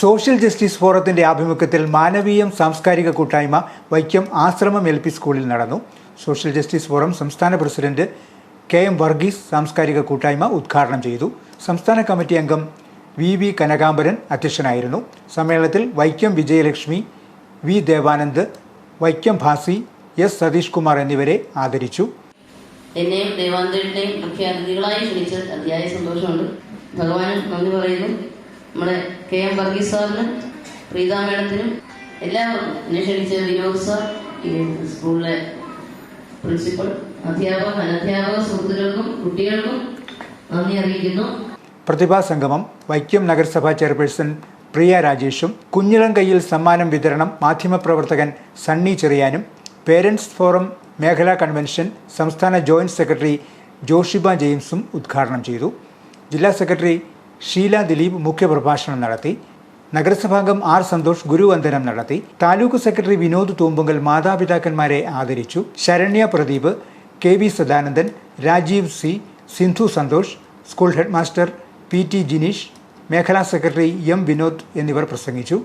Social justice ഫോറത്തിന്റെ ആഭിമുഖ്യത്തിൽ മാനവീയം സാംസ്കാരിക കൂട്ടായ്മ വൈക്കം ആശ്രമം എൽ പി സ്കൂളിൽ നടന്നു. സോഷ്യൽ ജസ്റ്റിസ് ഫോറം സംസ്ഥാന പ്രസിഡന്റ് കെ എം വർഗീസ് സാംസ്കാരിക കൂട്ടായ്മ ഉദ്ഘാടനം ചെയ്തു. സംസ്ഥാന കമ്മിറ്റി അംഗം വി വി കനകാംബരൻ അധ്യക്ഷനായിരുന്നു. സമ്മേളനത്തിൽ വൈക്കം വിജയലക്ഷ്മി വി ദേവാനന്ദ് വൈക്കം ഭാസി എസ് സതീഷ് കുമാർ എന്നിവരെ ആദരിച്ചു. എന്നെയും ദേവാനന്ദയുടെയും മുഖ്യ അതിഥികളായി ക്ഷണിച്ചത് അതിയായ സന്തോഷമുണ്ട്. ഭഗവാനും നന്ദി പറയുന്നു. നമ്മുടെ കെ എം വർഗീസ് സാറിന് പ്രീത മേഡത്തിനും എല്ലാവർക്കും എന്നെ ക്ഷണിച്ച വിനോദ് സാർ ഈ സ്കൂളിലെ പ്രിൻസിപ്പൾ അധ്യാപക അനധ്യാപക സുഹൃത്തുക്കൾക്കും കുട്ടികൾക്കും നന്ദി അറിയിക്കുന്നു. പ്രതിഭാ സംഗമം വൈക്കം നഗരസഭാ ചെയർപേഴ്സൺ പ്രിയ രാജേഷും കുഞ്ഞിളം കയ്യിൽ സമ്മാനം വിതരണം മാധ്യമപ്രവർത്തകൻ സണ്ണി ചെറിയാനും പേരൻസ് ഫോറം മേഖലാ കൺവെൻഷൻ സംസ്ഥാന ജോയിന്റ് സെക്രട്ടറി ജോഷിബ ജെയിംസും ഉദ്ഘാടനം ചെയ്തു. ജില്ലാ സെക്രട്ടറി ഷീല ദിലീപ് മുഖ്യപ്രഭാഷണം നടത്തി നഗരസഭാംഗം ആർ സന്തോഷ് ഗുരുവന്ദനം നടത്തി താലൂക്ക് സെക്രട്ടറി വിനോദ് തൂമ്പുങ്കൽ മാതാപിതാക്കന്മാരെ ആദരിച്ചു Saranya Pradeep K V Sadanandan Rajeev C Sindhu Santhosh school headmaster P T Jineesh മേഖലാ സെക്രട്ടറി എം വിനോദ് എന്നിവർ പ്രസംഗിച്ചു.